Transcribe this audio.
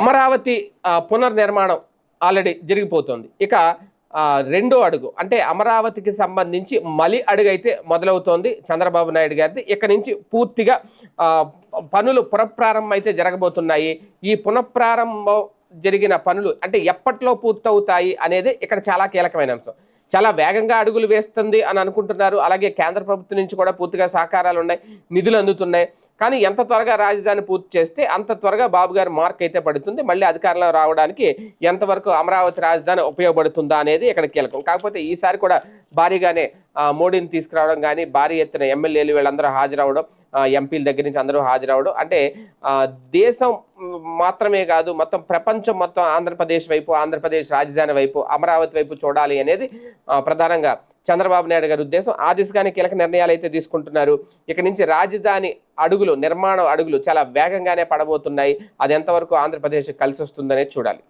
అమరావతి పునర్నిర్మాణం ఆల్రెడీ జరిగిపోతుంది. ఇక రెండో అడుగు అంటే అమరావతికి సంబంధించి మలి అడుగు అయితే మొదలవుతోంది చంద్రబాబు నాయుడు గారిది. ఇక నుంచి పూర్తిగా పనులు పునఃప్రారంభం అయితే జరగబోతున్నాయి. ఈ పునఃప్రారంభం జరిగిన పనులు అంటే ఎప్పట్లో పూర్తవుతాయి అనేది ఇక్కడ చాలా కీలకమైన అంశం. చాలా వేగంగా అడుగులు వేస్తుంది అని అనుకుంటున్నారు. అలాగే కేంద్ర ప్రభుత్వం నుంచి కూడా పూర్తిగా సహకారాలు ఉన్నాయి నిధులు అందుతున్నాయి. కానీ ఎంత త్వరగా రాజధాని పూర్తి చేస్తే అంత త్వరగా బాబు గారి మార్క్ అయితే పడుతుంది. మళ్ళీ అధికారంలో రావడానికి ఎంతవరకు అమరావతి రాజధాని ఉపయోగపడుతుందా అనేది ఇక్కడ కీలకం. కాకపోతే ఈసారి కూడా భారీగానే మోడీని తీసుకురావడం కానీ భారీ ఎత్తున ఎమ్మెల్యేలు వీళ్ళందరూ హాజరవడం ఎంపీల దగ్గర నుంచి అందరూ హాజరవడం అంటే దేశం మాత్రమే కాదు మొత్తం ప్రపంచం మొత్తం ఆంధ్రప్రదేశ్ వైపు ఆంధ్రప్రదేశ్ రాజధాని వైపు అమరావతి వైపు చూడాలి అనేది ప్రధానంగా చంద్రబాబు నాయుడు గారి ఉద్దేశం. ఆ దిశగానే కీలక నిర్ణయాలు అయితే తీసుకుంటున్నారు. ఇక నుంచి రాజధాని అడుగులు నిర్మాణం అడుగులు చాలా వేగంగానే పడబోతున్నాయి. అది ఎంతవరకు ఆంధ్రప్రదేశ్ కలిసి వస్తుందనే చూడాలి.